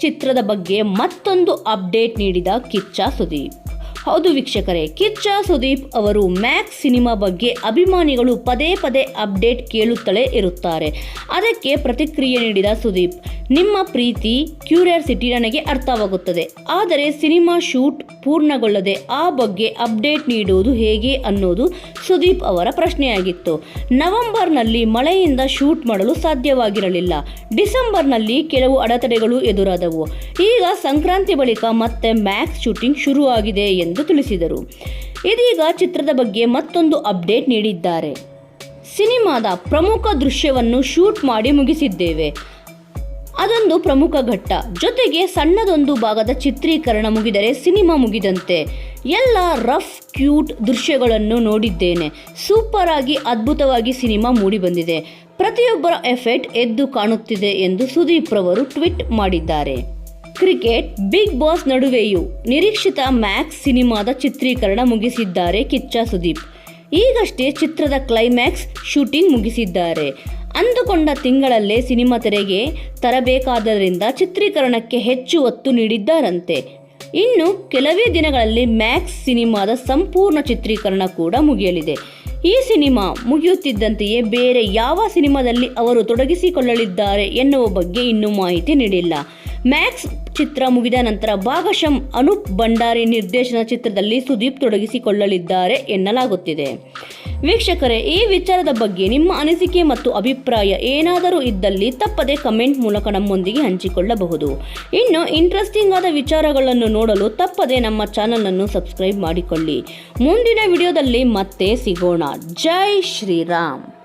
ಚಿತ್ರದ ಬಗ್ಗೆ ಮತ್ತೊಂದು ಅಪ್ಡೇಟ್ ನೀಡಿದ ಕಿಚ್ಚ ಸುದೀಪ್. ಹೌದು ವೀಕ್ಷಕರೇ, ಕಿಚ್ಚ ಸುದೀಪ್ ಅವರು ಮ್ಯಾಕ್ಸ್ ಸಿನಿಮಾ ಬಗ್ಗೆ ಅಭಿಮಾನಿಗಳು ಪದೇ ಪದೇ ಅಪ್ಡೇಟ್ ಕೇಳುತ್ತಲೇ ಇರುತ್ತಾರೆ. ಅದಕ್ಕೆ ಪ್ರತಿಕ್ರಿಯೆ ನೀಡಿದ ಸುದೀಪ್, ನಿಮ್ಮ ಪ್ರೀತಿ ಕ್ಯೂರಿಯಾಸಿಟಿ ನನಗೆ ಅರ್ಥವಾಗುತ್ತದೆ. ಆದರೆ ಸಿನಿಮಾ ಶೂಟ್ ಪೂರ್ಣಗೊಳ್ಳದೆ ಆ ಬಗ್ಗೆ ಅಪ್ಡೇಟ್ ನೀಡುವುದು ಹೇಗೆ ಅನ್ನೋದು ಸುದೀಪ್ ಅವರ ಪ್ರಶ್ನೆಯಾಗಿತ್ತು. ನವೆಂಬರ್ನಲ್ಲಿ ಮಳೆಯಿಂದ ಶೂಟ್ ಮಾಡಲು ಸಾಧ್ಯವಾಗಿರಲಿಲ್ಲ. ಡಿಸೆಂಬರ್ನಲ್ಲಿ ಕೆಲವು ಅಡೆತಡೆಗಳು ಎದುರಾದವು. ಈಗ ಸಂಕ್ರಾಂತಿ ಬಳಿಕ ಮತ್ತೆ ಮ್ಯಾಕ್ಸ್ ಶೂಟಿಂಗ್ ಶುರುವಾಗಿದೆ ಎಂದು ತಿಳಿಸಿದರು. ಇದೀಗ ಚಿತ್ರದ ಬಗ್ಗೆ ಮತ್ತೊಂದು ಅಪ್ಡೇಟ್ ನೀಡಿದ್ದಾರೆ. ಸಿನಿಮಾದ ಪ್ರಮುಖ ದೃಶ್ಯವನ್ನು ಶೂಟ್ ಮಾಡಿ ಮುಗಿಸಿದ್ದೇವೆ. ಅದೊಂದು ಪ್ರಮುಖ ಘಟ್ಟ. ಜೊತೆಗೆ ಸಣ್ಣದೊಂದು ಭಾಗದ ಚಿತ್ರೀಕರಣ ಮುಗಿದರೆ ಸಿನಿಮಾ ಮುಗಿದಂತೆ. ಎಲ್ಲ ರಫ್, ಕ್ಯೂಟ್ ದೃಶ್ಯಗಳನ್ನು ನೋಡಿದ್ದೇನೆ. ಸೂಪರ್ ಆಗಿ, ಅದ್ಭುತವಾಗಿ ಸಿನಿಮಾ ಮೂಡಿಬಂದಿದೆ ಪ್ರತಿಯೊಬ್ಬರ ಎಫೆಕ್ಟ್ ಎದ್ದು ಕಾಣುತ್ತಿದೆ ಎಂದು ಸುದೀಪ್ ರವರು ಟ್ವೀಟ್ ಮಾಡಿದ್ದಾರೆ. ಕ್ರಿಕೆಟ್ ಬಿಗ್ ಬಾಸ್ ನಡುವೆಯೂ ನಿರೀಕ್ಷಿತ ಮ್ಯಾಕ್ಸ್ ಸಿನಿಮಾದ ಚಿತ್ರೀಕರಣ ಮುಗಿಸಿದ್ದಾರೆ ಕಿಚ್ಚ ಸುದೀಪ್. ಈಗಷ್ಟೇ ಚಿತ್ರದ ಕ್ಲೈಮ್ಯಾಕ್ಸ್ ಶೂಟಿಂಗ್ ಮುಗಿಸಿದ್ದಾರೆ. ಅಂದುಕೊಂಡ ತಿಂಗಳಲ್ಲೇ ಸಿನಿಮಾ ತೆರೆಗೆ ತರಬೇಕಾದ್ದರಿಂದ ಚಿತ್ರೀಕರಣಕ್ಕೆ ಹೆಚ್ಚು ಒತ್ತು ನೀಡಿದ್ದಾರಂತೆ. ಇನ್ನು ಕೆಲವೇ ದಿನಗಳಲ್ಲಿ ಮ್ಯಾಕ್ಸ್ ಸಿನಿಮಾದ ಸಂಪೂರ್ಣ ಚಿತ್ರೀಕರಣ ಕೂಡ ಮುಗಿಯಲಿದೆ. ಈ ಸಿನಿಮಾ ಮುಗಿಯುತ್ತಿದ್ದಂತೆಯೇ ಬೇರೆ ಯಾವ ಸಿನಿಮಾದಲ್ಲಿ ಅವರು ತೊಡಗಿಸಿಕೊಳ್ಳಲಿದ್ದಾರೆ ಎನ್ನುವ ಬಗ್ಗೆ ಇನ್ನೂ ಮಾಹಿತಿ ನೀಡಿಲ್ಲ. ಮ್ಯಾಕ್ಸ್ ಚಿತ್ರ ಮುಗಿದ ನಂತರ ಭಾಗಶಃ ಅನೂಪ್ ಭಂಡಾರಿ ನಿರ್ದೇಶನ ಚಿತ್ರದಲ್ಲಿ ಸುದೀಪ್ ತೊಡಗಿಸಿಕೊಳ್ಳಲಿದ್ದಾರೆ ಎನ್ನಲಾಗುತ್ತಿದೆ. ವೀಕ್ಷಕರೇ, ಈ ವಿಚಾರದ ಬಗ್ಗೆ ನಿಮ್ಮ ಅನಿಸಿಕೆ ಮತ್ತು ಅಭಿಪ್ರಾಯ ಏನಾದರೂ ಇದ್ದಲ್ಲಿ ತಪ್ಪದೆ ಕಮೆಂಟ್ ಮೂಲಕ ನಮ್ಮೊಂದಿಗೆ ಹಂಚಿಕೊಳ್ಳಬಹುದು. ಇನ್ನು ಇಂಟ್ರೆಸ್ಟಿಂಗ್ ಆದ ವಿಚಾರಗಳನ್ನು ನೋಡಲು ತಪ್ಪದೆ ನಮ್ಮ ಚಾನಲನ್ನು ಸಬ್ಸ್ಕ್ರೈಬ್ ಮಾಡಿಕೊಳ್ಳಿ. ಮುಂದಿನ ವಿಡಿಯೋದಲ್ಲಿ ಮತ್ತೆ ಸಿಗೋಣ. ಜೈ ಶ್ರೀರಾಮ್.